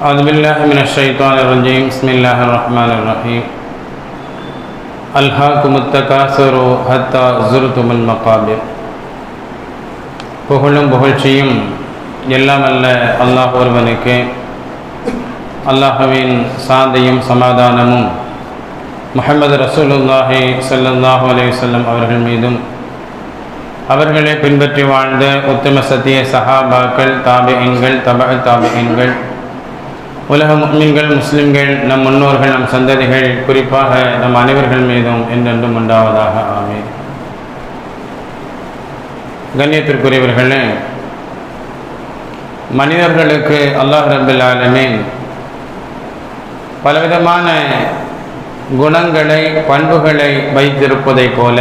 أعوذ بالله من الشيطان الرجيم بسم الله الرحمن الرحيم ألهاكم التكاثر حتى زرتم المقابر புகழும் புகழ்ச்சியும் எல்லாம் அல்ல அல்லாஹ் ஒருவனுக்கு அல்லாஹுவின் சாந்தியும் சமாதானமும் முஹம்மது ரசூலுல்லாஹி ஸல்லல்லாஹு அலைஹி வஸல்லம் அவர்கள் மீதும் அவர்களை பின்பற்றி வாழ்ந்த உத்தம சத்திய சஹாபாக்கள் தாபியன்கள் தப தாபியன்கள் உலக முஸ்லிம்கள் முஸ்லிம்கள் நம் முன்னோர்கள் நம் சந்ததிகள் குறிப்பாக நம் அனைவர்கள் மீதும் என்றென்றும் உண்டாவதாக ஆமே கண்ணியத்திற்குரியவர்களே மனிதர்களுக்கு அல்லாஹ் ரபுல் ஆலமீன் பலவிதமான குணங்களை பண்புகளை வைத்திருப்பதைப் போல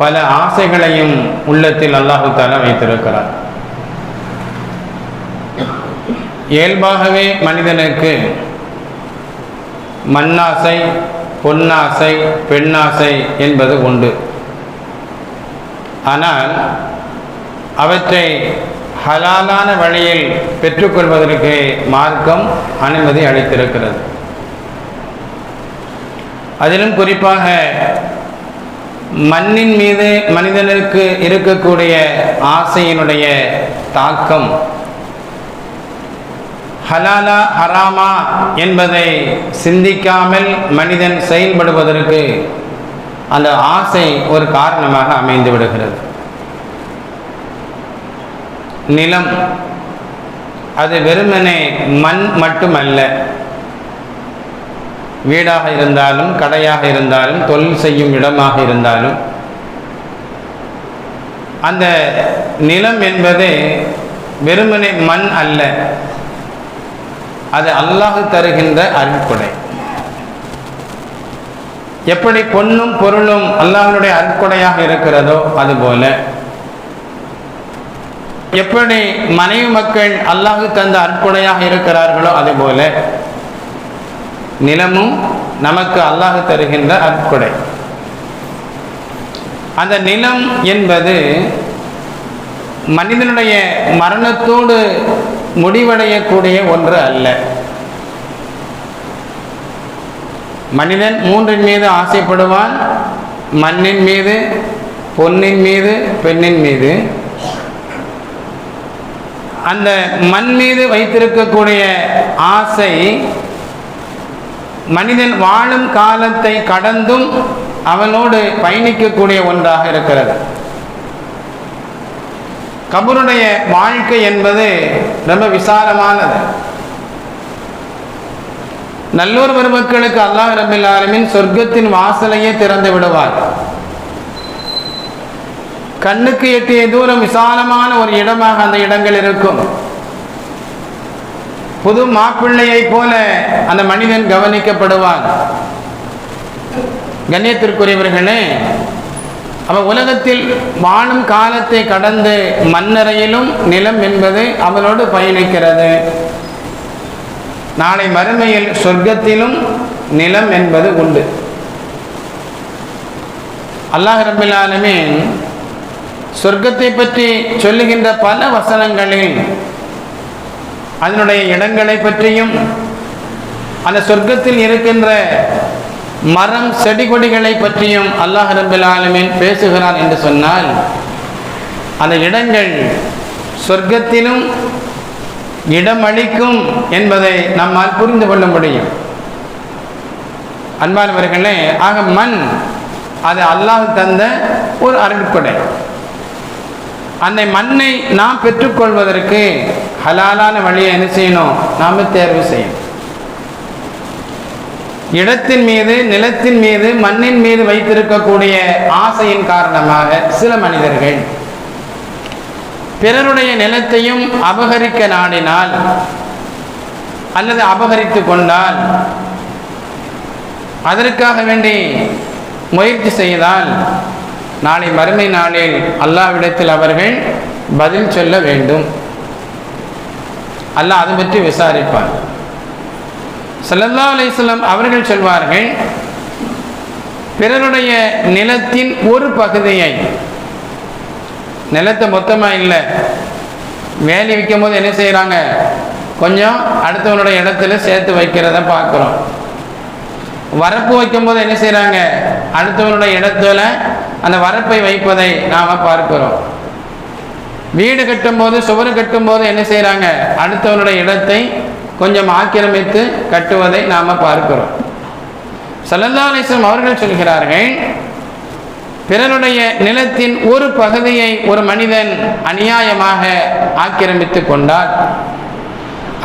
பல ஆசைகளையும் உள்ளத்தில் அல்லாஹு தாலா வைத்திருக்கிறார். இயல்பாகவே மனிதனுக்கு மண்ணாசை பொன்னாசை பெண்ணாசை என்பது உண்டு. ஆனால் அவற்றை ஹலாலான வழியில் பெற்றுக்கொள்வதற்கு மார்க்கம் அனுமதி அளித்திருக்கிறது. அதிலும் குறிப்பாக மண்ணின் மீது மனிதனுக்கு இருக்கக்கூடிய ஆசையினுடைய தாக்கம் ஹலாலா ஹராமா என்பதை சிந்திக்காமல் மனிதன் செயல்படுவதற்கு அந்த ஆசை ஒரு காரணமாக அமைந்து விடுகிறது. நிலம் அது வெறுமனே மண் மட்டுமல்ல. வீடாக இருந்தாலும் கடையாக இருந்தாலும் தொழில் செய்யும் இடமாக இருந்தாலும் அந்த நிலம் என்பது வெறுமனே மண் அல்ல. அது அல்லாஹு தருகின்ற அருட்கொடை எப்படி பொன்னும் பொருளும் அல்லாஹனுடைய அருட்கொடையாக இருக்கிறதோ அதுபோல. எப்படி மனைவி மக்கள் அல்லாஹு தந்த அற்புடையாக இருக்கிறார்களோ அதுபோல. நிலமும் நமக்கு அல்லாஹு தருகின்ற அற்புடை அந்த நிலம் என்பது மனிதனுடைய மரணத்தோடு முடிவடையக்கூடிய ஒன்று அல்ல. மனிதன் மூன்றின் மீது ஆசைப்படுவான் மண்ணின் மீது பொன்னின் மீது பெண்ணின் மீது. அந்த மண் மீது வைத்திருக்கக்கூடிய ஆசை மனிதன் வாழும் காலத்தை கடந்தும் அவனோடு பயணிக்கக்கூடிய ஒன்றாக இருக்கிறது. கபருடைய வாழ்க்கை என்பது ரொம்ப விசாலமானது. நல்லூர் பெருமக்களுக்கு அல்லாஹ் ரபில் ஆலமின் சொர்க்கத்தின் வாசலையே திறந்து விடுவார். கண்ணுக்கு எட்டிய தூரம் விசாலமான ஒரு இடமாக அந்த இடங்கள் இருக்கும். புது மாப்பிள்ளையை போல அந்த மனிதன் கவனிக்கப்படுவான் கண்ணியத்திற்குரியவர்களே அவன் உலகத்தில் வாழும் காலத்தை கடந்து மண்ணறையிலும் நிலம் என்பது அவளோடு பயணிக்கிறது. நாளை மறுமையில் சொர்க்கத்திலும் நிலம் என்பது உண்டு. அல்லாஹ் ரபில்லாலுமே சொர்க்கத்தை பற்றி சொல்லுகின்ற பல வசனங்களில் அதனுடைய இடங்களை பற்றியும் அந்த சொர்க்கத்தில் இருக்கின்ற மரம் செடி கொடிகளை பற்றியும் அல்லாஹ் ரபில் ஆலமின் பேசுகிறான் என்று சொன்னால் அந்த இடங்கள் சொர்க்கத்திலும் இடமளிக்கும் என்பதை நம்மால் புரிந்து கொள்ள முடியும். அன்பானவர்களே ஆக மண் அது அல்லாஹ் தந்த ஒரு அருட்கொடை. அந்த மண்ணை நாம் பெற்றுக்கொள்வதற்கு ஹலாலான வழியை என்ன செய்யணும்? நாம் தேர்வு செய்யணும். இடத்தின் மீது நிலத்தின் மீது மண்ணின் மீது வைத்திருக்கக்கூடிய ஆசையின் காரணமாக சில மனிதர்கள் பிறருடைய நிலத்தையும் அபகரிக்க நாடினால் அல்லது அபகரித்து கொண்டால் அதற்காக வேண்டி முயற்சி செய்தால் நாளை மறுமை நாளில் அல்லாவிடத்தில் அவர்கள் பதில் சொல்ல வேண்டும். அல்லாஹ் அது பற்றி விசாரிப்பார் சல்லல்லா அலிஸ்லாம் அவர்கள் சொல்வார்கள் பிறருடைய நிலத்தின் ஒரு பகுதியை நிலத்தை மொத்தமாக இல்லை வேலி விற்கும் போது என்ன செய்கிறாங்க கொஞ்சம் அடுத்தவனுடைய இடத்துல சேர்த்து வைக்கிறத பார்க்குறோம். வரப்பு வைக்கும்போது என்ன செய்கிறாங்க அடுத்தவனுடைய இடத்துல அந்த வரப்பை வைப்பதை நாம் பார்க்கிறோம். வீடு கட்டும்போது சுவர் கட்டும்போது என்ன செய்கிறாங்க அடுத்தவனுடைய இடத்தை கொஞ்சம் ஆக்கிரமித்து கட்டுவதை நாம் பார்க்கிறோம். ஸல்லல்லாஹு அவர்கள் சொல்கிறார்கள் பிறருடைய நிலத்தின் ஒரு பகுதியை ஒரு மனிதன் அநியாயமாக ஆக்கிரமித்து கொண்டால்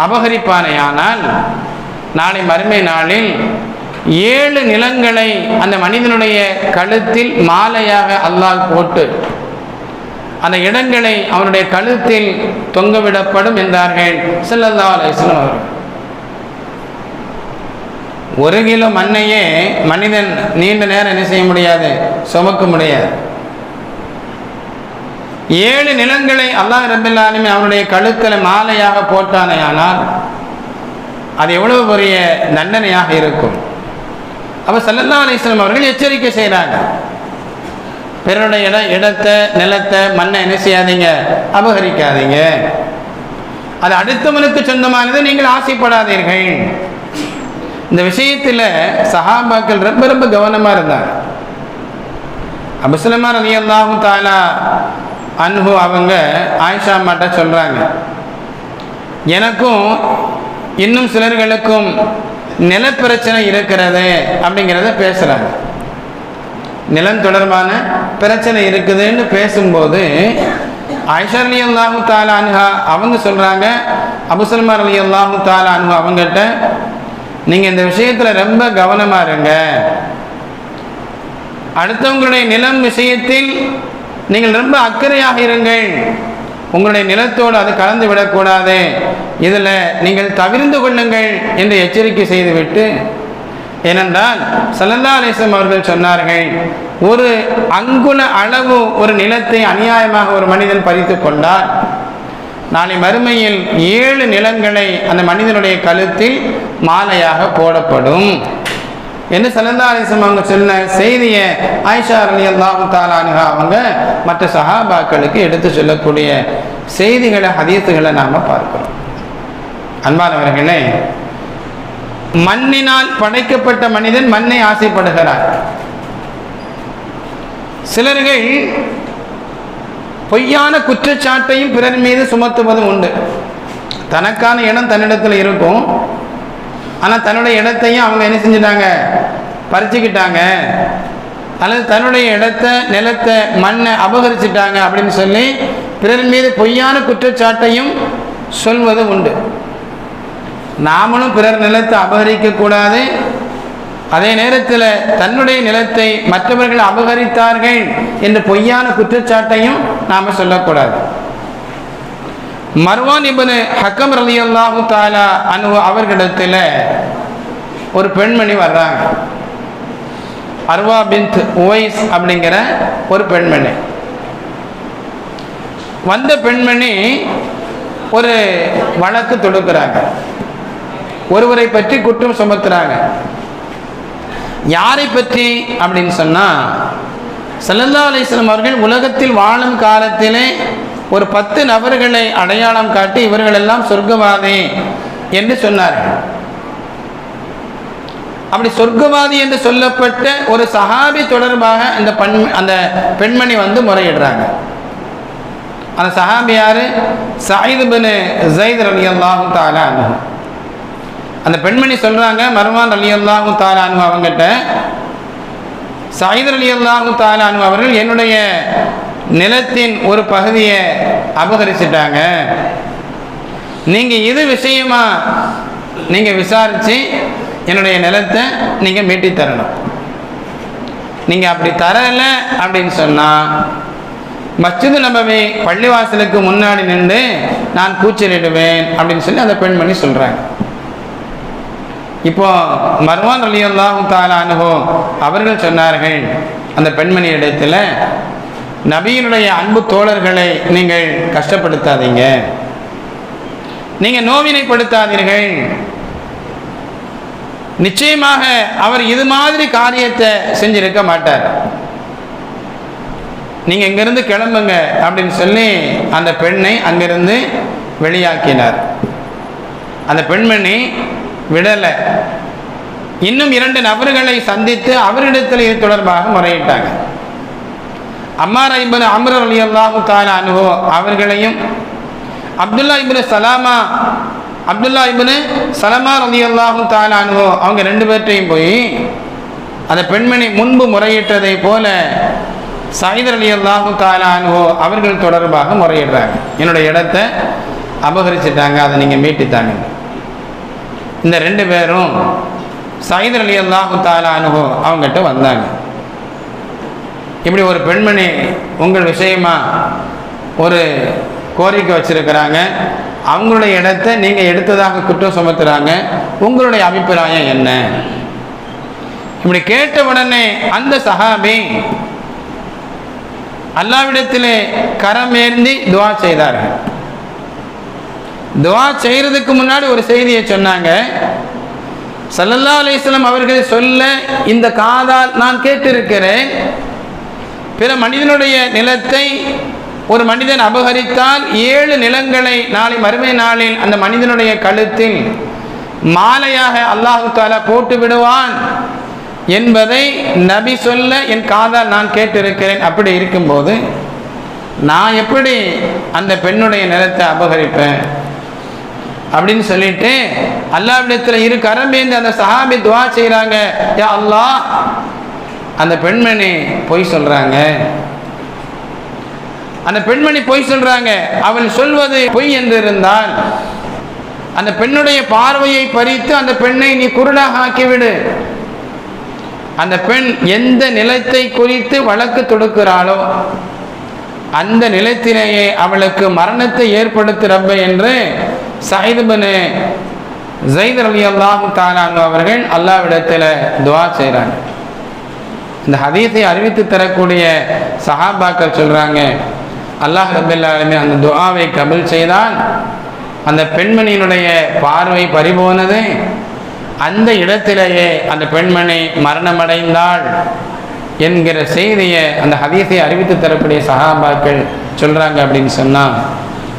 அபகரிப்பானையானால் நாளை மறுமை நாளில் ஏழு நிலங்களை அந்த மனிதனுடைய கழுத்தில் மாலையாக அல்லாஹ் போட்டு அந்த இடங்களை அவனுடைய கழுத்தில் தொங்கவிடப்படும் என்றார்கள். செல்லல்லா அலைஹி அவர்கள். ஒரு கிலோ மண்ணையே மனிதன் நீண்ட நேரம் என்ன செய்ய முடியாது? சுமக்க முடியாது. ஏழு நிலங்களை அல்லாஹ் ரபில்லாலுமே அவனுடைய கழுத்தில் மாலையாக போட்டானே ஆனால் அது எவ்வளவு பெரிய தண்டனையாக இருக்கும்? அப்போ சல்லல்லா அலிஸ்லாம் அவர்கள் எச்சரிக்கை செய்கிறாங்க பிறருடைய இடத்தை நிலத்தை மண்ணை என்ன செய்யாதீங்க? அபகரிக்காதீங்க. அது அடுத்தவனுக்கு சொந்தமானது நீங்கள் ஆசைப்படாதீர்கள். இந்த விஷயத்தில் சஹாபாக்கள் ரொம்ப ரொம்ப கவனமாக இருந்தாங்க. அபுசலமா ரலி அல்லாஹும் தாலா அன்ஹு அவங்க ஆயிஷா மாட்ட சொல்கிறாங்க எனக்கும் இன்னும் சிலர்களுக்கும் நிலப்பிரச்சனை இருக்கிறது அப்படிங்கிறத பேசுகிறாங்க நிலம் தொடர்பான பிரச்சனை இருக்குதுன்னு பேசும்போது ஆயிஷா அலி அல்லாஹு தாலா அவங்க சொல்கிறாங்க அபுசல்மார் அலி அல்லாஹு தாலா அவங்ககிட்ட நீங்கள் இந்த விஷயத்தில் ரொம்ப கவனமாக இருங்க. அடுத்தவங்களுடைய நிலம் விஷயத்தில் நீங்கள் ரொம்ப அக்கறையாக இருங்கள். உங்களுடைய நிலத்தோடு அது கலந்து விடக்கூடாது. இதில் நீங்கள் தவிர்ந்து கொள்ளுங்கள் என்று எச்சரிக்கை செய்துவிட்டு ஏனென்றால் சல்லல்லா அலிஸ்லம் அவர்கள் சொன்னார்கள் ஒரு அங்குல அளவு ஒரு நிலத்தை அநியாயமாக ஒரு மனிதன் பறித்து கொண்டால் நாளை மறுமையில் ஏழு நிலங்களை அந்த மனிதனுடைய கழுத்தில் மாலையாக போடப்படும். என்று சலந்தா அலிசம் அவங்க சொன்ன செய்தியை ஆயிஷா அலி அல்லாஹு தாலானுகா அவங்க மற்ற சஹாபாக்களுக்கு எடுத்து சொல்லக்கூடிய செய்திகளை ஹதீத்துகளை நாம் பார்க்கிறோம். அன்பானவர்களே மண்ணினால் படைக்கப்பட்ட மனிதன் மண்ணை ஆசைப்படுகிறார். சிலர்கள் பொய்யான குற்றச்சாட்டையும் பிறர் மீது சுமத்துவதும் உண்டு. தனக்கான இடம் தன்னிடத்தில் இருக்கும். ஆனால் தன்னுடைய இடத்தையும் அவங்க என்ன செஞ்சிட்டாங்க? பறிச்சுக்கிட்டாங்க. அல்லது தன்னுடைய இடத்த நிலத்தை மண்ணை அபகரிச்சிட்டாங்க அப்படின்னு சொல்லி பிறர் மீது பொய்யான குற்றச்சாட்டையும் சொல்வது உண்டு. நாமளும் பிறர் நிலத்தை அபகரிக்கக்கூடாது. அதே நேரத்தில் தன்னுடைய நிலத்தை மற்றவர்கள் அபகரித்தார்கள் என்ற பொய்யான குற்றச்சாட்டையும் நாம் சொல்லக்கூடாது. மர்வான் இபனு ஹக்கம் ரலி அல்லாஹு தாலா அனு அவர்களிடத்தில் ஒரு பெண்மணி வர்றாங்க. அர்வா பின்த் உவைஸ் அப்படிங்கிற ஒரு பெண்மணி. வந்த பெண்மணி ஒரு வழக்கு தொடுக்கிறாங்க. ஒருவரை பற்றி குற்றம் சுமத்துறாங்க. யாரை பற்றி அப்படின்னு சொன்னால் சல்லல்லா அலிஸ்லாம் அவர்கள் உலகத்தில் வாழும் காலத்திலே ஒரு பத்து நபர்களை அடையாளம் காட்டி இவர்களெல்லாம் சொர்க்கவாதி என்று சொன்னார்கள். அப்படி சொர்க்கவாதி என்று சொல்லப்பட்ட ஒரு சஹாபி தொடர்பாக அந்த பெண் அந்த பெண்மணி வந்து முறையிடுறாங்க. அந்த சஹாபி யாரு? சாயிது பின் ஜெயித் அலி அல்லாஹு தாலா அந்த பெண்மணி சொல்றாங்க மர்வான் அலி அல்லாஹு தாலானு அவங்ககிட்ட சாயித் அலி அல்லாஹு தாலானு அவர்கள் என்னுடைய நிலத்தின் ஒரு பகுதியை அபகரிச்சிட்டாங்க. நீங்கள் இது விஷயமா நீங்கள் விசாரித்து என்னுடைய நிலத்தை நீங்கள் மீட்டி தரணும். நீங்கள் அப்படி தரலை அப்படின்னு சொன்னால் மஸ்ஜிது நபவி பள்ளிவாசலுக்கு முன்னாடி நின்று நான் கூச்சலிடுவேன் அப்படின்னு சொல்லி அந்த பெண்மணி சொல்கிறாங்க இப்போ மர்வான் அலி அல்லாஹு தாலானுகோ அவர்கள் சொன்னார்கள் அந்த பெண்மணி இடத்துல நபியினுடைய அன்பு தோழர்களை நீங்கள் கஷ்டப்படுத்தாதீங்க. நீங்கள் நோவினைப்படுத்தாதீர்கள். நிச்சயமாக அவர் இது மாதிரி காரியத்தை செஞ்சிருக்க மாட்டார். நீங்கள் இங்கிருந்து கிளம்புங்க அப்படின்னு சொல்லி அந்த பெண்ணை அங்கிருந்து வெளியாக்கினார். அந்த பெண்மணி விடலை. இன்னும் இரண்டு நபர்களை சந்தித்து அவரிடத்தில் இது தொடர்பாக முறையிட்டாங்க. அம்மார் ஐபன் அமர் அலி அல்லாஹு தாலா அனுபவ அவர்களையும் Abdullah ibn Salama Abdullah ibn Salama Ali அல்லாஹு தாலா அனுபவ அவங்க ரெண்டு பேர்ட்டையும் போய் அந்த பெண்மணி முன்பு முறையிட்டதை போல சைதர் அலி அல்லாஹு தாலா அவர்கள் தொடர்பாக முறையிடுறாங்க. என்னுடைய இடத்தை அபகரிச்சிட்டாங்க அதை நீங்கள் மீட்டித்தாங்க. இந்த ரெண்டு பேரும் சைதர் அலி அல்லாஹு தாலா அனுபவ அவங்ககிட்ட வந்தாங்க. இப்படி ஒரு பெண்மணி உங்கள் விஷயமா ஒரு கோரிக்கை வச்சிருக்கிறாங்க. அவங்களுடைய இடத்தை நீங்கள் எடுத்ததாக குற்றம் சுமத்துறாங்க. உங்களுடைய அபிப்பிராயம் என்ன? இப்படி கேட்ட உடனே அந்த சஹாபி அல்லாவிடத்திலே கரமேந்தி துவா செய்தார்கள். துவா செய்கிறதுக்கு முன்னாடி ஒரு செய்தியை சொன்னாங்க. சல்லல்லா அலிஸ்லாம் அவர்கள் சொல்ல இந்த காதால் நான் கேட்டிருக்கிறேன். பிற மனிதனுடைய நிலத்தை ஒரு மனிதன் அபகரித்தால் ஏழு நிலங்களை நாளை மறுமை நாளில் அந்த மனிதனுடைய கழுத்தில் மாலையாக அல்லாஹு தாலா போட்டு விடுவான் என்பதை நபி சொல்ல என் காதால் நான் கேட்டிருக்கிறேன். அப்படி இருக்கும்போது நான் எப்படி அந்த பெண்ணுடைய நிலத்தை அபகரிப்பேன்? அப்படின்னு சொல்லிட்டு அல்லாவிடத்தில் இரு கரம்பேந்து அந்த சஹாபி துவா செய்கிறாங்க யா அல்லாஹ் அந்த பெண்மணி பொய் சொல்றாங்க. அந்த பெண்மணி பொய் சொல்றாங்க. அவள் சொல்வது பொய் என்று இருந்தால் அந்த பெண்ணுடைய பார்வையை பறித்து அந்த பெண்ணை நீ குருடாக ஆக்கிவிடு. அந்த பெண் எந்த நிலத்தை குறித்து வழக்கு தொடுக்கிறாளோ அந்த நிலத்திலேயே அவளுக்கு மரணத்தை ஏற்படுத்து ரப்ப என்று சஹிதுபனு ஜெய்தர் அலி அல்லாஹு தாலானு அவர்கள் அல்லாவிடத்தில் துவா செய்கிறாங்க இந்த ஹதீஸை அறிவித்து தரக்கூடிய சஹாபாக்கள் சொல்கிறாங்க அல்லாஹ் ரபுல்லாலுமே அந்த துவாவை கபில் செய்தால் அந்த பெண்மணியினுடைய பார்வை பறிபோனது அந்த இடத்திலேயே அந்த பெண்மணி மரணமடைந்தாள் என்கிற செய்தியை அந்த ஹதீஸை அறிவித்து தரக்கூடிய சஹாபாக்கள் சொல்கிறாங்க அப்படின்னு சொன்னால்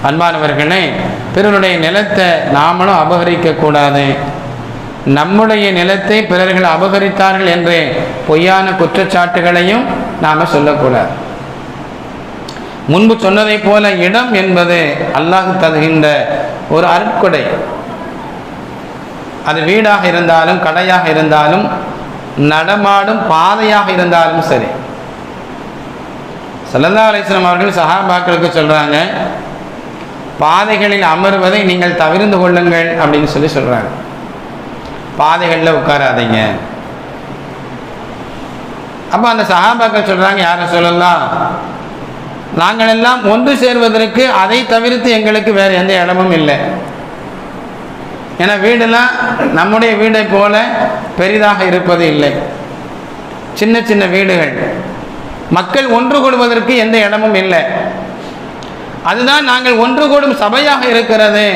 அன்பானவர்களே பிறருடைய நிலத்தை நாமளும் அபகரிக்கக்கூடாது. நம்முடைய நிலத்தை பிறர்கள் அபகரித்தார்கள் என்று பொய்யான குற்றச்சாட்டுகளையும் நாம் சொல்லக்கூடாது. முன்பு சொன்னதைப் போல இடம் என்பது அல்லாஹ் தருகின்ற ஒரு அருட்கொடை. அது வீடாக இருந்தாலும் கடையாக இருந்தாலும் நடமாடும் பாதையாக இருந்தாலும் சரி. சல்லல்லா அலிஸ்லாம் அவர்கள் சஹாபாக்களுக்கு சொல்கிறாங்க பாதைகளில் அமர்வதை நீங்கள் தவிர்ந்து கொள்ளுங்கள் அப்படின்னு சொல்லி சொல்கிறாங்க பாதைகளில் உட்காராதீங்க. அப்போ அந்த சகாபாக்கள் சொல்கிறாங்க யாரை சொல்லலாம் நாங்கள் எல்லாம் ஒன்று சேர்வதற்கு அதை தவிர்த்து எங்களுக்கு வேறு எந்த இடமும் இல்லை. ஏன்னா வீடெல்லாம் நம்முடைய வீடை போல பெரிதாக இருப்பது இல்லை. சின்ன சின்ன வீடுகள். மக்கள் ஒன்று கூடுவதற்கு எந்த இடமும் இல்லை. அதுதான் நாங்கள் ஒன்று கூடும் சபையாக இருக்கிறது.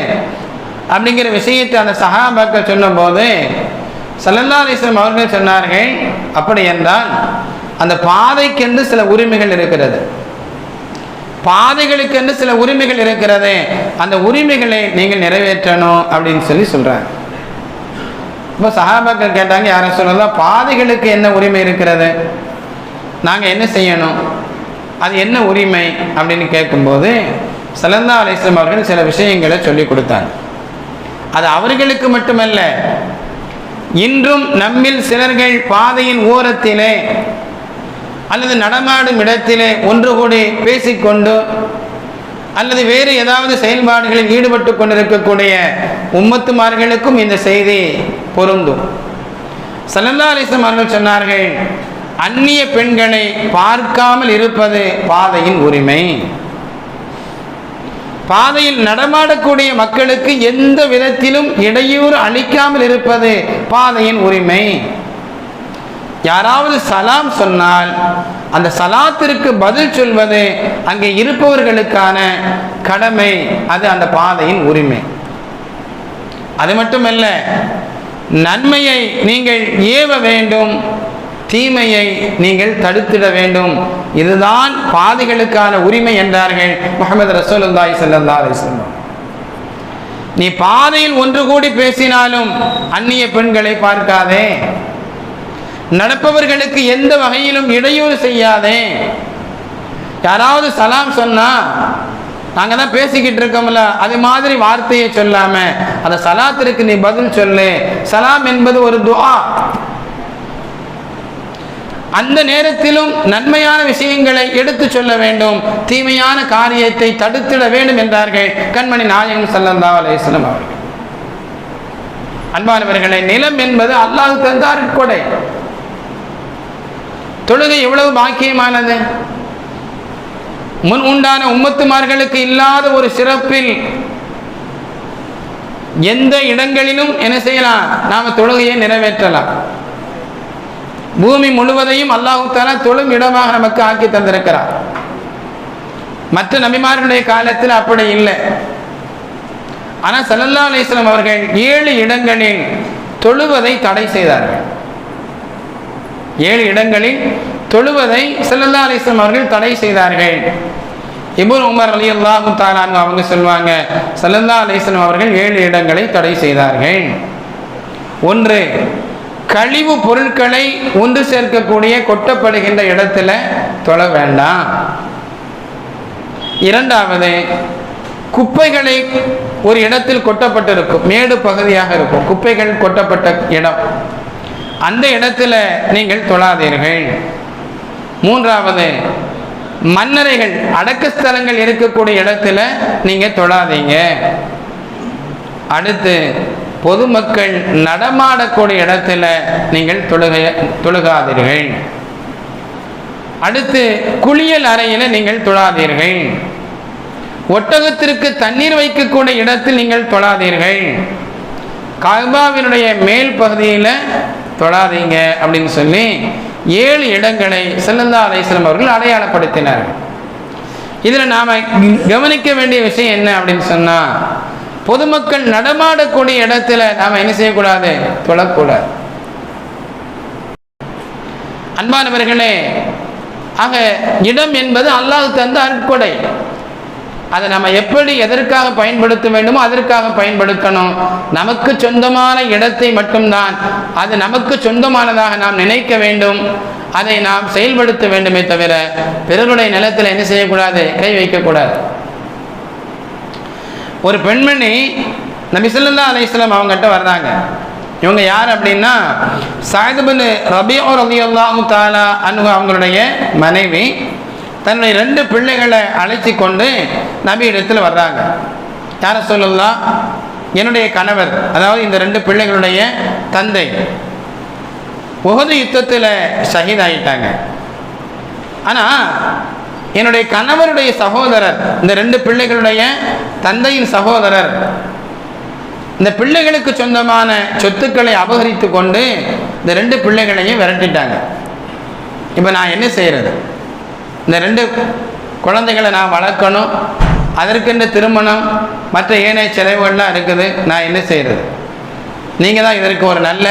அப்படிங்கிற விஷயத்தை அந்த சகாபாக்கள் சொன்னபோது சல்லல்லா அலிஸ்லாம் அவர்கள் சொன்னார்கள் அப்படி என்றால் அந்த பாதைக்கென்று சில உரிமைகள் இருக்கிறது. பாதைகளுக்கென்று சில உரிமைகள் இருக்கிறது. அந்த உரிமைகளை நீங்கள் நிறைவேற்றணும் அப்படின்னு சொல்லி சொல்கிறாங்க இப்போ சகாபாக்கள் கேட்டாங்க யாரும் சொல்லலாம் பாதைகளுக்கு என்ன உரிமை இருக்கிறது? நாங்கள் என்ன செய்யணும்? அது என்ன உரிமை அப்படின்னு கேட்கும்போது சலந்தா அலிஸ்லாம் அவர்கள் சில விஷயங்களை சொல்லி கொடுத்தாங்க. அது அவர்களுக்கு மட்டுமல்ல இன்றும் நம்மில் சிலர்கள் பாதையின் ஓரத்திலே அல்லது நடமாடும் இடத்திலே ஒன்று கூடி பேசிக்கொண்டு அல்லது வேறு ஏதாவது செயல்பாடுகளில் ஈடுபட்டு கொண்டிருக்கக்கூடிய உம்மத்துமார்களுக்கும் இந்த செய்தி பொருந்தும். சல்லல்லா அலிஸ்லாம் அவர்கள் சொன்னார்கள் அந்நிய பெண்களை பார்க்காமல் இருப்பது பாதையின் உரிமை. பாதையில் நடமாடக்கூடிய மக்களுக்கு எந்த விதத்திலும் இடையூறு அளிக்காமல் இருப்பது பாதையின் உரிமை. யாராவது சலாம் சொன்னால் அந்த சலாத்திற்கு பதில் சொல்வது அங்கே இருப்பவர்களுக்கான கடமை அது அந்த பாதையின் உரிமை. அது மட்டுமல்ல நன்மையை நீங்கள் ஏவ வேண்டும். தீமையை நீங்கள் தடுத்திட வேண்டும். இதுதான் பாதைகளுக்கான உரிமை என்றார்கள் முகமது ரசூலுல்லாஹி ஸல்லல்லாஹு அலைஹி நீ பாதையில் ஒன்று கூடி பேசினாலும் அந்நிய பெண்களை பார்க்காதே. நடப்பவர்களுக்கு எந்த வகையிலும் இடையூறு செய்யாதே. யாராவது சலாம் சொன்னா நாங்கள் தான் பேசிக்கிட்டு இருக்கோம்ல அது மாதிரி வார்த்தையை சொல்லாம அந்த சலாத்திற்கு நீ பதில் சொல்லு. சலாம் என்பது ஒரு துஆ. அந்த நேரத்திலும் நன்மையான விஷயங்களை எடுத்து சொல்ல வேண்டும். தீமையான காரியத்தை தடுத்திட வேண்டும் என்றார்கள் கண்மணி நாயகம் சல்லந்தா அலைஹி அவர்கள். அன்பானவர்களை நிலம் என்பது அல்லாஹ் தந்தார் கொடை. தொழுகை எவ்வளவு பாக்கியமானது? முன் உண்டான உம்மத்துமார்களுக்கு இல்லாத ஒரு சிறப்பில் எந்த இடங்களிலும் என்ன செய்யலாம்? நாம தொழுகையை நிறைவேற்றலாம். பூமி முழுவதையும் அல்லாஹு தொழும் இடமாக நமக்கு ஆக்கி தந்திருக்கிறார். மற்ற நபிமார்களுடைய காலத்தில் அப்படி இல்லை. ஆனால் சல்லல்லா அலிஸ்லாம் அவர்கள் ஏழு இடங்களில் தொழுவதை தடை செய்தார்கள். ஏழு இடங்களில் தொழுவதை சல்லல்லா அலிஸ்லாம் அவர்கள் தடை செய்தார்கள். இபுன் உமர் அலி அல்லாஹு தாலான் அவங்க சொல்லுவாங்க சல்லல்லா அலிஸ்லாம் அவர்கள் ஏழு இடங்களை தடை செய்தார்கள். ஒன்று கழிவு பொருட்களை ஒன்று சேர்க்கக்கூடிய கொட்டப்படுகின்ற இடத்துல தொழ வேண்டாம். இரண்டாவது குப்பைகளை ஒரு இடத்தில் கொட்டப்பட்டிருக்கும் மேடு பகுதியாக இருக்கும் குப்பைகள் கொட்டப்பட்ட இடம். அந்த இடத்துல நீங்கள் தொழாதீர்கள். மூன்றாவது மன்னரைகள் அடக்க ஸ்தலங்கள் இருக்கக்கூடிய இடத்துல நீங்கள் தொழாதீங்க. அடுத்து பொதுமக்கள் நடமாடக்கூடிய இடத்துல நீங்கள் தொழுக தொழுகாதீர்கள். அடுத்து குளியல் அறையில் நீங்கள் தொழாதீர்கள். ஒட்டகத்திற்கு தண்ணீர் வைக்கக்கூடிய இடத்தில் நீங்கள் தொழாதீர்கள். கபாவினுடைய மேல் பகுதியில் தொழாதீங்க அப்படின்னு சொல்லி ஏழு இடங்களை செல்லந்தா அலைஸ்லம் அவர்கள் அடையாளப்படுத்தினார்கள். இதில் நாம் கவனிக்க வேண்டிய விஷயம் என்ன அப்படின்னு சொன்னால் பொதுமக்கள் நடமாடக்கூடிய இடத்துல நாம் என்ன செய்யக்கூடாது? தொழக்கூடாது. அன்பானவர்களே ஆக இடம் என்பது அல்லாஹ் தந்த அற்கொடை அதை நம்ம எப்படி எதற்காக பயன்படுத்த வேண்டுமோ அதற்காக பயன்படுத்தணும். நமக்கு சொந்தமான இடத்தை மட்டும்தான். அது நமக்கு சொந்தமானதாக நாம் நினைக்க வேண்டும். அதை நாம் செயல்படுத்த வேண்டுமே தவிர பிறருடைய நிலத்தில் என்ன செய்யக்கூடாது? கை வைக்கக்கூடாது. ஒரு பெண்மணி இந்த ஸல்லல்லாஹு அலைஹி அவங்ககிட்ட வர்றாங்க. இவங்க யார் அப்படின்னா சாயிதுபின் ரபியோ ரலியல்லாஹு தாலா அனுகு அவங்களுடைய மனைவி. தன்னுடைய ரெண்டு பிள்ளைகளை அழைச்சி கொண்டு நபி இடத்துல வர்றாங்க. யார சொல்லலாம் என்னுடைய கணவர் அதாவது இந்த ரெண்டு பிள்ளைகளுடைய தந்தை உகது யுத்தத்தில் ஷஹீத் ஆகிட்டாங்க ஆனால் என்னுடைய கணவருடைய சகோதரர் இந்த ரெண்டு பிள்ளைகளுடைய தந்தையின் சகோதரர் இந்த பிள்ளைகளுக்கு சொந்தமான சொத்துக்களை அபகரித்து கொண்டு இந்த ரெண்டு பிள்ளைகளையும் விரட்டிட்டாங்க. இப்போ நான் என்ன செய்கிறது இந்த ரெண்டு குழந்தைகளை நான் வளர்க்கணும் அதற்கென்று திருமணம் மற்ற ஏனைய செலவுகள்லாம் இருக்குது நான் என்ன செய்கிறது நீங்கள் தான் இதற்கு ஒரு நல்ல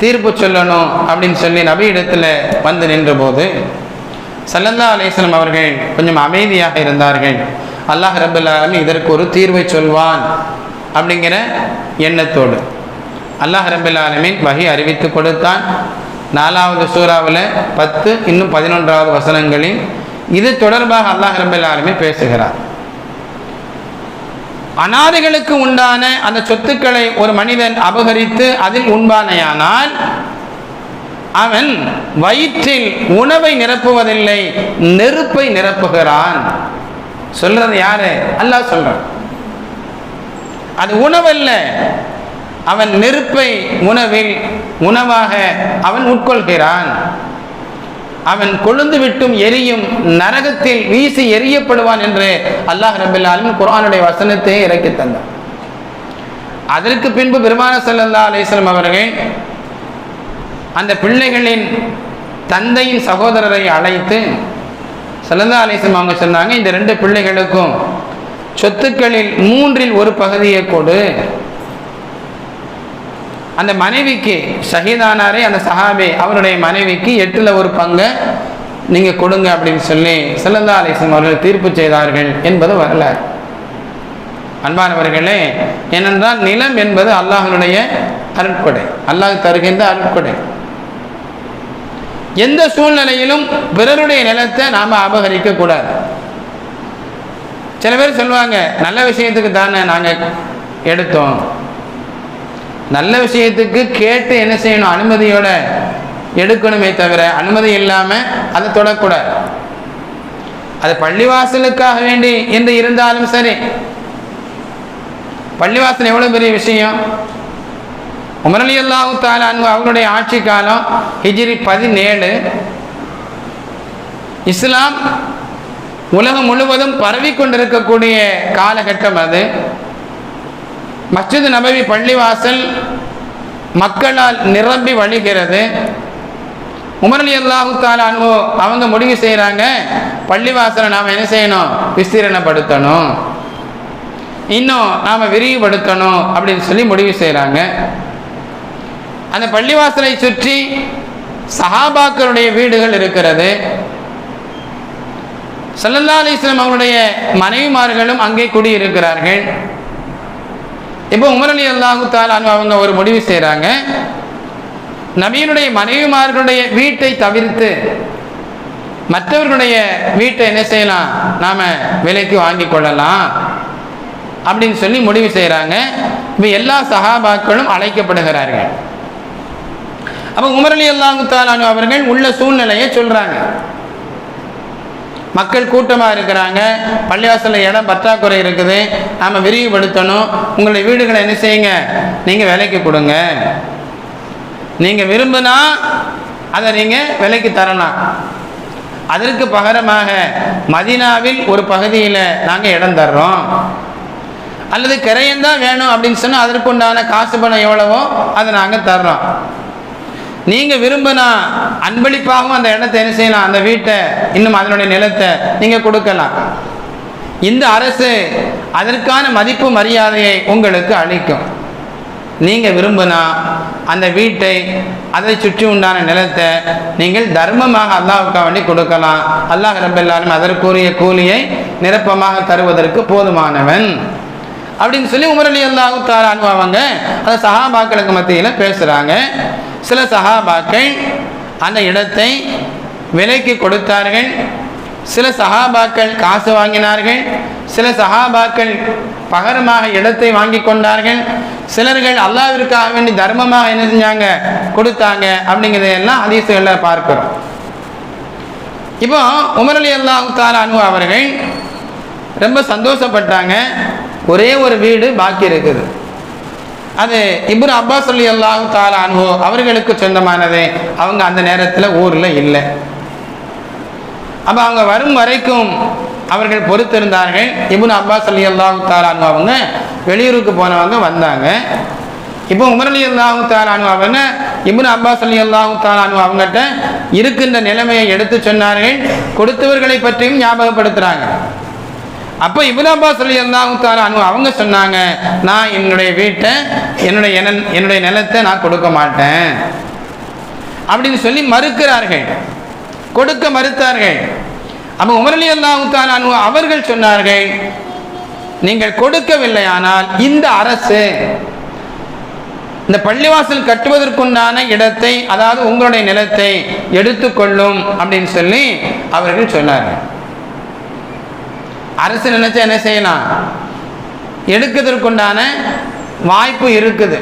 தீர்ப்பு சொல்லணும் அப்படின்னு சொல்லி நபி இடத்துல வந்து நின்றபோது சல்லல்லா அலேஸ்லம் அவர்கள் கொஞ்சம் அமைதியாக இருந்தார்கள். அல்லாஹ் ரபுல்லாலும் இதற்கு ஒரு தீர்வை சொல்வான் அப்படிங்கிற எண்ணத்தோடு. அல்லாஹ் ரபுல்லாலமின் வகை அறிவித்து கொடுத்தான். நாலாவது சூறாவில் பத்து இன்னும் பதினொன்றாவது வசனங்களில் இது தொடர்பாக அல்லாஹ் ரபுல்லாலுமே பேசுகிறார். அனாதைகளுக்கு உண்டான அந்த சொத்துக்களை ஒரு மனிதன் அபகரித்து அதில் உண்பானையானால் அவன் வயிற்றில் உணவை நிரப்புவதில்லை நெருப்பை நிரப்புகிறான். சொல்றது யாரு? அல்லாஹ் சொல்றான். அது உணவல்ல. அவன் நெருப்பை உணவில் உணவாக அவன் உட்கொள்கிறான். அவன் கொழுந்து விட்டும் எரியும் நரகத்தில் வீசி எரியப்படுவான் என்று அல்லாஹ் ரபில் ஆலமின் குர்ஆனுடைய வசனத்தை இறக்கி தந்தான். அதற்கு பின்பு பெருமான செல்லந்தா அலிஸ்லாம் அவர்கள் அந்த பிள்ளைகளின் தந்தையின் சகோதரரை அழைத்து சிலந்தா அலிசம் அவங்க சொன்னாங்க இந்த ரெண்டு பிள்ளைகளுக்கும் சொத்துக்களில் மூன்றில் ஒரு பகுதியை கொடு. அந்த மனைவிக்கு ஷஹீதானாரே அந்த சஹாபி அவருடைய மனைவிக்கு எட்டில் ஒரு பங்கை நீங்கள் கொடுங்க அப்படின்னு சொல்லி சிலந்தா அலிசம் அவர்கள் தீர்ப்பு செய்தார்கள் என்பது வரலாறு. அன்பானவர்களே ஏனென்றால் நிலம் என்பது அல்லாஹனுடைய அருட்கொடை அல்லாஹ் தருகின்ற அருட்கொடை. எந்த சூழ்நிலையிலும் பிறருடைய நிலத்தை நாம் அபகரிக்க கூடாது சில பேர் சொல்லுவாங்க நல்ல விஷயத்துக்கு தானே நாங்கள் எடுத்தோம். நல்ல விஷயத்துக்கு கேட்டு என்ன செய்யணும்? அனுமதியோட எடுக்கணுமே தவிர அனுமதி இல்லாமல் அதை தொடக்கூடாது. அது பள்ளிவாசலுக்காக வேண்டி என்று இருந்தாலும் சரி. பள்ளிவாசல் எவ்வளோ பெரிய விஷயம்? உமரலி அல்லாஹு தாலா அவருடைய ஆட்சி காலம் ஹிஜ்ரி பதினேழு. இஸ்லாம் உலகம் முழுவதும் பரவி கொண்டிருக்கக்கூடிய காலகட்டம் அது. மஸ்ஜித் நபவி பள்ளிவாசல் மக்களால் நிரம்பி வழிகிறது. உமரலி அல்லாஹு தாலா அவங்க முடிவு செய்கிறாங்க பள்ளிவாசலை நாம் என்ன செய்யணும்? விஸ்தீரணப்படுத்தணும். இன்னும் நாம் விரிவுபடுத்தணும் அப்படின்னு சொல்லி முடிவு செய்கிறாங்க அந்த பள்ளிவாசலை சுற்றி சஹாபாக்களுடைய வீடுகள் இருக்கிறது. சல்லல்லா அலிஸ்லாம் அவருடைய மனைவிமார்களும் அங்கே குடியிருக்கிறார்கள். இப்போ உமர் அலி அல்லாஹு தாலான் அவங்க ஒரு முடிவு செய்கிறாங்க நபியினுடைய மனைவிமார்களுடைய வீட்டை தவிர்த்து மற்றவர்களுடைய வீட்டை என்ன செய்யலாம்? நாம் விலைக்கு வாங்கி கொள்ளலாம் அப்படின்னு சொல்லி முடிவு செய்கிறாங்க இப்போ எல்லா சகாபாக்களும் அழைக்கப்படுகிறார்கள். அப்போ உமரலி அலி அல்லாஹு தாலானு அவர்கள் உள்ள சூழ்நிலையை சொல்கிறாங்க மக்கள் கூட்டமாக இருக்கிறாங்க. பள்ளிவாசலில் இடம் பற்றாக்குறை இருக்குது. நாம் விரிவுபடுத்தணும். உங்களுடைய வீடுகளை என்ன செய்யுங்க? நீங்கள் விலைக்கு கொடுங்க. நீங்கள் விரும்பினா அதை நீங்கள் விலைக்கு தரலாம். அதற்கு பகரமாக மதினாவில் ஒரு பகுதியில் நாங்கள் இடம் தர்றோம். அல்லது கிரையந்தான் வேணும் அப்படின்னு சொன்னால் அதற்குண்டான காசு பணம் எவ்வளவோ அதை நாங்கள் தர்றோம். நீங்கள் விரும்பினா அன்பளிப்பாகவும் அந்த இடத்தை என்ன செய்யலாம்? அந்த வீட்டை இன்னும் அதனுடைய நிலத்தை நீங்கள் கொடுக்கலாம். இந்த அரசு அதற்கான மதிப்பு மரியாதையை உங்களுக்கு அளிக்கும். நீங்கள் விரும்பினா அந்த வீட்டை அதை சுற்றி உண்டான நிலத்தை நீங்கள் தர்மமாக அல்லாவுக்காக வேண்டி கொடுக்கலாம். அல்லாஹ் ரபெல்லாலும் அதற்குரிய கூலியை நிரப்பமாக தருவதற்கு போதுமானவன். அப்படின்னு சொல்லி உமர் அலி அல்லாஹு தாரா அதை சகாபாக்களுக்கு மத்தியில் பேசுகிறாங்க சில சஹாபாக்கள் அந்த இடத்தை விலைக்கு கொடுத்தார்கள். சில சஹாபாக்கள் காசு வாங்கினார்கள். சில சஹாபாக்கள் பகரமாக இடத்தை வாங்கி கொண்டார்கள். சிலர்கள் அல்லாவிற்காக வேண்டி தர்மமாக என்ன செஞ்சாங்க? கொடுத்தாங்க. அப்படிங்கிறதையெல்லாம் அதிசயங்களில் பார்க்கிறோம். இப்போ உமர் அலி அல்லாஹு அனு அவர்கள் ரொம்ப சந்தோஷப்பட்டாங்க. ஒரே ஒரு வீடு பாக்கி இருக்குது. அது இப்ரு அப்பாஸ் அலி அல்லாஹு தாலா அனுபவ அவர்களுக்கு சொந்தமானது. அவங்க அந்த நேரத்தில் ஊரில் இல்லை. அப்போ அவங்க வரும் வரைக்கும் அவர்கள் பொறுத்திருந்தார்கள். இப்னு அப்பாஸ் அலி அல்லாஹு தாலானு அவங்க வெளியூருக்கு போனவங்க வந்தாங்க. இப்போ உமர் அலி அல்லாஹு தாலானு அவங்க இப்னு அப்பாஸ் அலி அல்லாஹு தாலானு அவங்ககிட்ட இருக்கின்ற நிலைமையை எடுத்து சொன்னார்கள். கொடுத்தவர்களை பற்றியும் ஞாபகப்படுத்துகிறாங்க அப்போ இப்னு அப்பாஸ் அலி அல்லாஹு அவங்க சொன்னாங்க நான் என்னுடைய வீட்டை என்னுடைய என்னுடைய நிலத்தை நான் கொடுக்க மாட்டேன். அப்படின்னு சொல்லி மறுக்கிறார்கள். கொடுக்க மறுத்தார்கள். அப்போ உமரலி அலி அவர்கள் சொன்னார்கள் நீங்கள் கொடுக்கவில்லையானால் இந்த அரசு இந்த பள்ளிவாசல் கட்டுவதற்குண்டான இடத்தை அதாவது உங்களுடைய நிலத்தை எடுத்துக்கொள்ளும் அப்படின்னு சொல்லி அவர்கள் சொன்னார்கள். அரசு நினைச்சா என்ன செய்யலாம்? எடுக்கிறதுக்குண்டான வாய்ப்பு இருக்குது.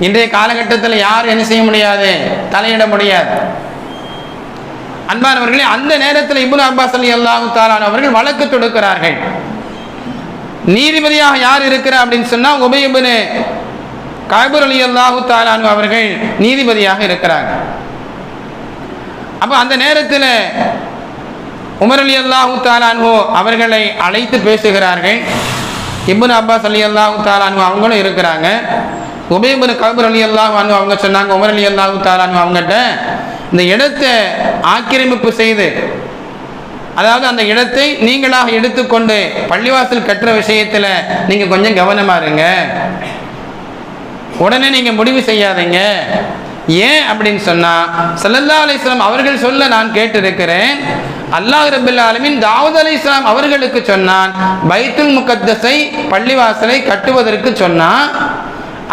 இன்றைய காலகட்டத்தில் யார் என்ன செய்ய முடியாது? தலையிட முடியாது. அன்பானவர்களே அந்த நேரத்தில் இபுன் அப்பாஸ் அலி அல்லாஹு தாலான் அவர்கள் வழக்கு தொடுக்கிறார்கள். நீதிபதியாக யார் இருக்கிறா அப்படின்னு சொன்னா உபயபுனு காபூர் அலி அல்லாஹு தாலானு அவர்கள் நீதிபதியாக இருக்கிறாங்க. அப்போ அந்த நேரத்தில் உமர் அலி அல்லாஹூ தாலான்ஹோ அவர்களை அழைத்து பேசுகிறார்கள். இபுன் அப்பாஸ் அலி அல்லாஹூ தாலான்ஹோ அவங்களும் இருக்கிறாங்க. உபயபுன் கபர் அலி அல்லாஹ் அவங்க சொன்னாங்க உமர் அலி அல்லாஹூ தாலான்ஹோ அவங்ககிட்ட இந்த இடத்தை ஆக்கிரமிப்பு செய்து அதாவது அந்த இடத்தை நீங்களாக எடுத்துக்கொண்டு பள்ளிவாசல் கட்டுற விஷயத்தில் நீங்கள் கொஞ்சம் கவனமாக இருங்க. உடனே நீங்கள் முடிவு செய்யாதீங்க. ஏன் அப்படின்னு சொன்னால் சல்லல்லா அலிஸ்லாம் அவர்கள் சொல்ல நான் கேட்டிருக்கிறேன் அல்லாஹ் ரபுல்ல ஆலமின் தாவூத் அலி இஸ்லாம் அவர்களுக்கு சொன்னான் பைத்துல் முகத்தஸை பள்ளிவாசலை கட்டுவதற்கு சொன்னான்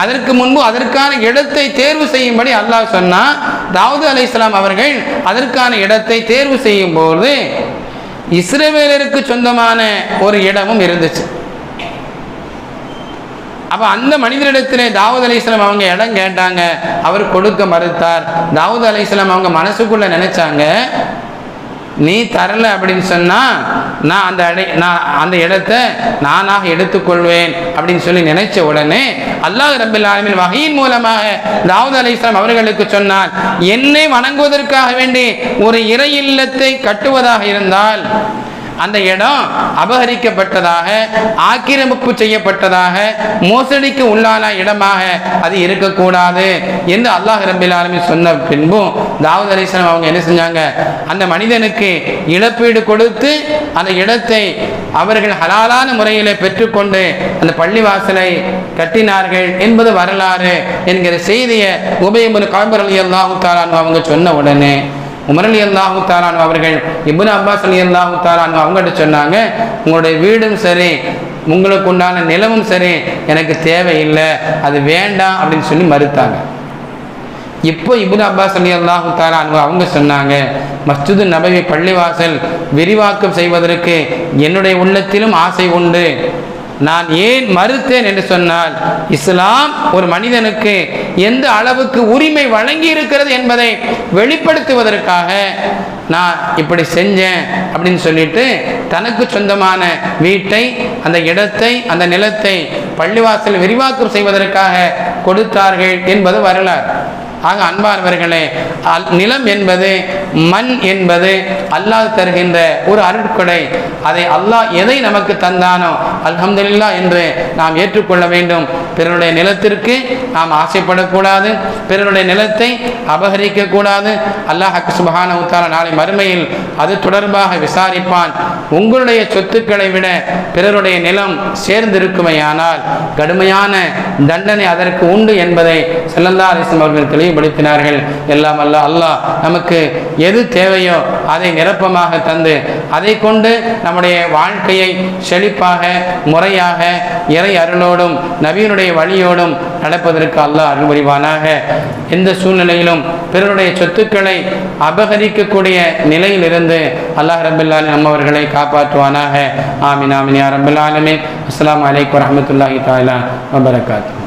அதற்கு முன்பு அதற்கான இடத்தை தேர்வு செய்யும்படி அல்லாஹ் சொன்னான் தாவூத் அலி இஸ்லாம் அவர்கள் அதற்கான இடத்தை தேர்வு செய்யும் போது இஸ்ரேவேலருக்கு சொந்தமான ஒரு இடமும் இருந்துச்சு. அப்போ அந்த மனிதரிடத்திலே தாவூத் அலிஸ்லாம் அவங்க இடம் கேட்டாங்க. அவர் கொடுக்க மறுத்தார். தாவூத் அலிஸ்லாம் அவங்க மனசுக்குள்ள நினைச்சாங்க நீ தரல அப்படின்னு சொன்னா நான் அந்த இடை நான் அந்த இடத்த நானாக எடுத்துக்கொள்வேன் அப்படின்னு சொல்லி நினைச்ச உடனே அல்லாஹ் ரபில் ஆலமின் வகையின் மூலமாக தாவூத் அலி இஸ்லாம் அவர்களுக்கு சொன்னார் என்னை வணங்குவதற்காக வேண்டி ஒரு இறை இல்லத்தை கட்டுவதாக இருந்தால் அந்த இடம் அபகரிக்கப்பட்டதாக ஆக்கிரமிப்பு செய்யப்பட்டதாக மோசடிக்கு உள்ளான இடமாக அது இருக்கக்கூடாது என்று அல்லாஹ் ரபில் ஆலமி சொன்ன பின்பும் தாவூத் அலிஸ்லாம் அவங்க என்ன செஞ்சாங்க? அந்த மனிதனுக்கு இழப்பீடு கொடுத்து அந்த இடத்தை அவர்கள் ஹலாலான முறையில் பெற்றுக்கொண்டு அந்த பள்ளிவாசலை கட்டினார்கள் என்பது வரலாறு என்கிற செய்தியை உபயமுன் காம்பரலி அலி அல்லாஹு அவங்க சொன்ன உடனே உமரலி அலி அல்லாஹு தாலான் அவர்கள் இபுன் அப்பாஸ் அலி அல்லாஹு தாலான் அவங்ககிட்ட சொன்னாங்க உங்களுடைய வீடும் சரி உங்களுக்கு உண்டான நிலமும் சரி எனக்கு தேவையில்லை அது வேண்டாம் அப்படின்னு சொல்லி மறுத்தாங்க. இப்போ இபுன் அப்பாஸ் அலி அல்லாஹு தாலான் அவங்க சொன்னாங்க மஸ்ஜிது நபவி பள்ளிவாசல் விரிவாக்கம் செய்வதற்கு என்னுடைய உள்ளத்திலும் ஆசை உண்டு. நான் ஏன் மறுத்தேன் என்று சொன்னால் இஸ்லாம் ஒரு மனிதனுக்கு எந்த அளவுக்கு உரிமை வழங்கி இருக்கிறது என்பதை வெளிப்படுத்துவதற்காக நான் இப்படி செஞ்சேன் அப்படின்னு சொல்லிட்டு தனக்கு சொந்தமான வீட்டை அந்த இடத்தை அந்த நிலத்தை பள்ளிவாசல் விரிவாக்கம் செய்வதற்காக கொடுத்தார்கள் என்பது வரலாறு. ஆக அன்பார்வர்களே நிலம் என்பது மண் என்பது அல்லாஹ் தருகின்ற ஒரு அருட்கொடை. அதை அல்லாஹ் எதை நமக்கு தந்தானோ அல்ஹம்துல்லா என்று நாம் ஏற்றுக்கொள்ள வேண்டும். பிறருடைய நிலத்திற்கு நாம் ஆசைப்படக்கூடாது. பிறருடைய நிலத்தை அபகரிக்கக்கூடாது. அல்லாஹ் சுபஹான உத்தால நாளை மறுமையில் அது தொடர்பாக விசாரிப்பான். உங்களுடைய சொத்துக்களை விட பிறருடைய நிலம் சேர்ந்திருக்குமையானால் கடுமையான தண்டனை அதற்கு உண்டு என்பதை செல்லல்லா அலிஸ்லம் அவர்கள் தெளிவுபடுத்தினார்கள். எல்லாம் அல்ல அல்லாஹ் நமக்கு எது தேவையோ அதை நிரப்பமாக தந்து அதை கொண்டு நம்முடைய வாழ்க்கையை செழிப்பாக முறையாக இறை அருளோடும் பிறருடைய வழியோடும் நடப்பதற்கு அல்லாஹ் அருள் புரிவானாக எந்த சூழ்நிலையிலும் பிறருடைய சொத்துக்களை அபகரிக்கக்கூடிய நிலையிலிருந்து அல்லாஹ் ரபுல்லாலி நம்மவர்களை காப்பாற்றுவானாக. ஆமின் ஆமின் யா ரபுல்லாலுமே அஸ்லாம் வலைக்கம் வரமத்துல்லாஹி தாலா வபரகாத்து.